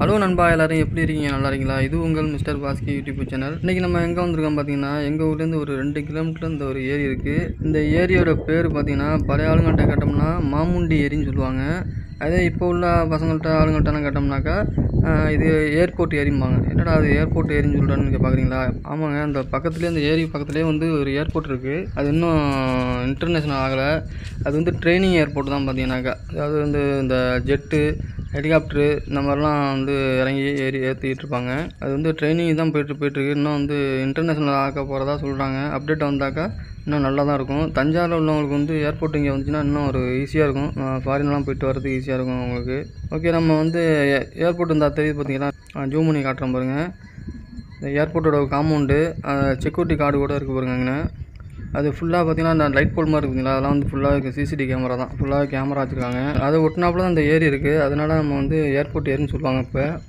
Hello நண்பா எல்லாரும் எப்படி இருக்கீங்க? நல்லா இருக்கீங்களா? இது உங்கள் மிஸ்டர் பாஸ்கி யூடியூப் சேனல். இன்றைக்கி நம்ம எங்கே வந்திருக்கோம் பார்த்தீங்கன்னா எங்கள் ஊர்லேருந்து ஒரு ரெண்டு கிலோமீட்டர் இந்த ஒரு ஏரி இருக்குது இந்த ஏரியோட பேர் பார்த்தீங்கன்னா பழைய ஆளுங்கள்ட்ட கேட்டோம்னா மாமுண்டி ஏரின்னு சொல்லுவாங்க. அதே இப்போ உள்ள பசங்கள்கிட்ட ஆளுங்கள்ட்டலாம் கேட்டோம்னாக்கா இது ஏர்போர்ட் ஏரிம்பாங்க. என்னடா அது ஏர்போர்ட் ஏரின்னு சொல்கிறான்னு நீங்கள் பார்க்குறீங்களா ஆமாங்க அந்த பக்கத்துலேயே அந்த ஏரி பக்கத்துலேயே வந்து ஒரு ஏர்போர்ட் இருக்குது அது இன்னும் இன்டர்நேஷ்னல் ஆகலை. அது வந்து ட்ரைனிங் ஏர்போர்ட் தான் பார்த்தீங்கன்னாக்கா அதாவது வந்து இந்த ஜெட்டு ஹெலிகாப்டரு இந்த மாதிரிலாம் வந்து இறங்கி ஏறி ஏற்றிக்கிட்டு இருப்பாங்க. அது வந்து ட்ரைனிங் தான் போயிட்டு போயிட்டுருக்கு. இன்னும் வந்து இன்டர்நேஷ்னல் ஆக்க போகிறதா சொல்கிறாங்க அப்டேட் வந்தாக்கா இன்னும் நல்லா தான் இருக்கும். தஞ்சாவூரில் உள்ளவங்களுக்கு வந்து ஏர்போர்ட் இங்கே வந்துச்சுன்னா இன்னும் ஒரு ஈஸியாக இருக்கும். ஃபாரின்லாம் போயிட்டு வரதுக்கு ஈஸியாக இருக்கும் அவங்களுக்கு. ஓகே நம்ம வந்து ஏர்போர்ட் இருந்தால் தெரியுது பார்த்தீங்கன்னா ஜூம் பண்ணி காட்டுறோம் பாருங்கள் இந்த ஏர்போர்ட்டோட காம்பவுண்டு செக்யூரிட்டி கார்டு கூட இருக்குது பாருங்க அங்கே அது ஃபுல்லாக பார்த்தீங்கன்னா அந்த லைட் போல் மாதிரி இருக்குங்களா அதெல்லாம் வந்து ஃபுல்லாக சிசிடி கேமரா தான். ஃபுல்லாக கேமரா வச்சுருக்காங்க. அதை ஒட்டினாப்புல தான் அந்த ஏரி இருக்குது அதனால் நம்ம வந்து ஏர்போர்ட் ஏரின்னு சொல்லுவாங்க இப்போ.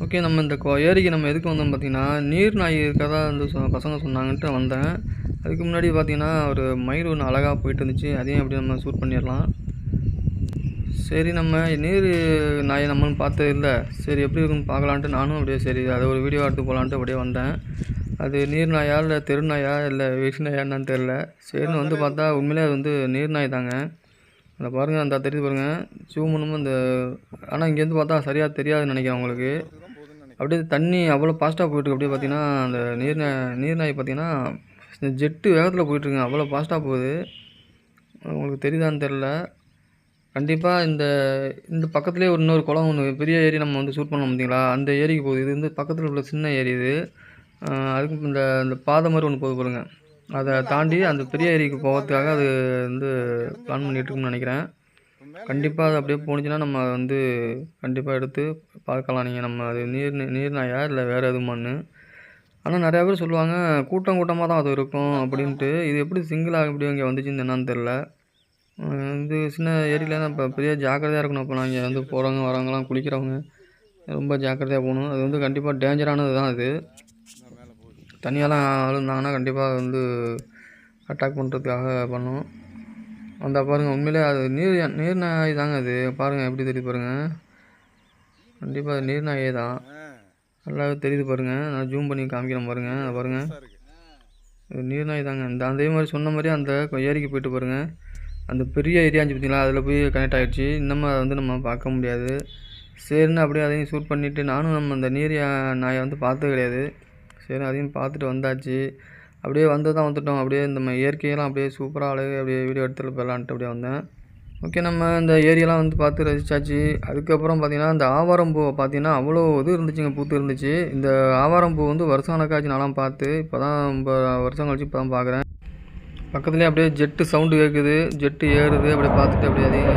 ஓகே நம்ம இந்த கோ- ஏரிக்கு நம்ம எதுக்கு வந்தோம் பார்த்தீங்கன்னா நீர் நாய் இருக்கதா வந்து சொ- பசங்க சொன்னாங்கன்ட்டு வந்தேன். அதுக்கு முன்னாடி பார்த்தீங்கன்னா ஒரு மயில் ஒன்று அழகாக போயிட்டு இருந்துச்சு. அதையும் அப்படி நம்ம ஷூட் பண்ணிடலாம். சரி நம்ம நீர் நாயை நம்மளும் பார்த்தது இல்லை. சரி எப்படி இருக்குன்னு பார்க்கலான்ட்டு நானும் அப்படியே சரி அதை ஒரு வீடியோ எடுத்து போகலான்ட்டு அப்படியே வந்தேன். அது நீர்நாயா இல்லை தெரு நாயா இல்லை வீட்டு என்னன்னு தெரில சரின்னு வந்து பார்த்தா உண்மையிலே அது வந்து நீர்நாய் தாங்க. அந்த பாருங்கள் அந்த தெரிஞ்சு பாருங்கள் ஜூம் பண்ணும்போது அந்த ஆனால் இங்கேருந்து பார்த்தா சரியாக தெரியாதுன்னு நினைக்கிறேன் உங்களுக்கு. அப்படியே தண்ணி அவ்வளோ ஃபாஸ்ட்டாக போயிட்டுருக்கு அப்படியே பார்த்தீங்கன்னா அந்த நீர் நீர்நாய் பார்த்தீங்கன்னா இந்த ஜெட்டு வேகத்தில் போயிட்டுருங்க அவ்வளோ ஃபாஸ்ட்டாக போகுது. உங்களுக்கு தெரியுதான்னு தெரில கண்டிப்பாக இந்த இந்த பக்கத்துலேயே ஒரு இன்னொரு குளம் ஒன்று பெரிய ஏரி நம்ம வந்து ஷூட் பண்ணோம் பார்த்தீங்களா அந்த ஏரிக்கு போகுது. இது வந்து பக்கத்தில் உள்ள சின்ன ஏரி இது. அதுக்கு இந்த இந்த பாதை மாதிரி ஒன்று போகுது பாருங்கள் அதை தாண்டி அந்த பெரிய ஏரிக்கு போகிறதுக்காக அது வந்து பிளான் பண்ணிட்டு இருக்குன்னு நினைக்கிறேன். கண்டிப்பாக அது அப்படியே போணுச்சுன்னா நம்ம வந்து கண்டிப்பாக எடுத்து பார்க்கலாம். நீங்கள் நம்ம அது நீர் நீர் நாயா இல்லை வேறு எதுமான்னு ஆனால் நிறையா பேர் சொல்லுவாங்க கூட்டம் கூட்டமாக தான் அது இருக்கும் அப்படின்ட்டு. இது எப்படி சிங்கிளாக எப்படி இங்கே வந்துச்சுன்னு என்னன்னு தெரில இது சின்ன ஏரியில் இப்போ பெரிய ஜாக்கிரதையாக இருக்கணும். அப்போ நான் இங்கே வந்து போகிறவங்க வரவங்கலாம் குளிக்கிறவங்க ரொம்ப ஜாக்கிரதையாக போகணும். அது வந்து கண்டிப்பாக டேஞ்சரானது தான் அது. தனியாலாம் இருந்தாங்கன்னா கண்டிப்பாக அது வந்து அட்டாக் பண்ணுறதுக்காக பண்ணும் அந்த பாருங்கள் உண்மையிலே அது நீர் நீர் நாய் தாங்க அது. பாருங்கள் எப்படி தெரியுது பாருங்கள் கண்டிப்பாக அது நீர் நாயே தான். நல்லாவே தெரியுது பாருங்கள் நான் ஜூம் பண்ணி காமிக்கிறேன் பாருங்கள் அதை பாருங்கள் இது நீர் நாய் தாங்க. இந்த அதே மாதிரி சொன்ன மாதிரி அந்த ஏரிக்கு போயிட்டு பாருங்கள் அந்த பெரிய ஏரியா இருந்துச்சு பார்த்தீங்களா அதில் போய் கனெக்ட் ஆகிடுச்சு இன்னமும் அதை வந்து நம்ம பார்க்க முடியாது. சரின்னு அப்படியே அதையும் ஷூட் பண்ணிவிட்டு நானும் நம்ம அந்த நீர் நாயை வந்து பார்த்தது கிடையாது. சரி அதையும் பார்த்துட்டு வந்தாச்சு. அப்படியே வந்து தான் வந்துட்டோம். அப்படியே இந்த இயற்கையெல்லாம் அப்படியே சூப்பராக அழகு அப்படியே வீடியோ எடுத்துகிட்டு போகலான்ட்டு அப்படியே வந்தேன். ஓகே நம்ம இந்த ஏரியெல்லாம் வந்து பார்த்து ரசிச்சாச்சு. அதுக்கப்புறம் பார்த்திங்கன்னா இந்த ஆவாரம் பூவை பார்த்திங்கன்னா அவ்வளோ இது இருந்துச்சுங்க பூத்து இருந்துச்சு. இந்த ஆவாரம் பூ வந்து வருஷம் கணக்காச்சு நான்லாம் பார்த்து இப்போ தான் ரொம்ப வருஷம் கழிச்சு இப்போ தான் பார்க்குறேன் பக்கத்துலேயே அப்படியே ஜெட்டு சவுண்டு கேட்குது ஜெட்டு ஏறுது. அப்படியே பார்த்துட்டு அப்படியே அதையும்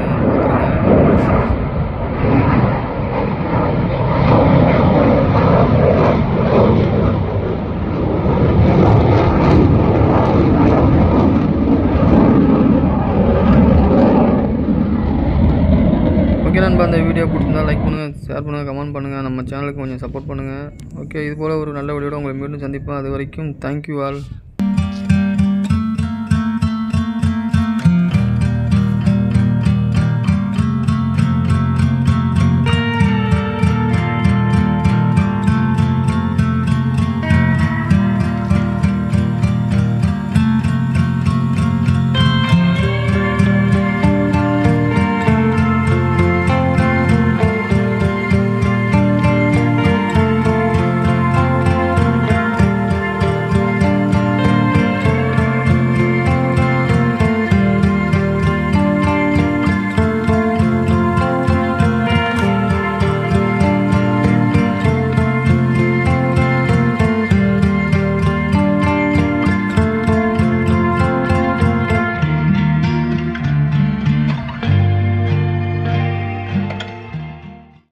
ஓகே நண்பா அந்த வீடியோ பிடிச்சிருந்தா லைக் பண்ணுங்கள் ஷேர் பண்ணுங்கள் கமெண்ட் பண்ணுங்கள் நம்ம சேனலுக்கு கொஞ்சம் சப்போர்ட் பண்ணுங்கள் ஓகே இது போல் ஒரு நல்ல வீடியோட உங்களை மீண்டும் சந்திப்பேன். அது வரைக்கும் தேங்க்யூ ஆல்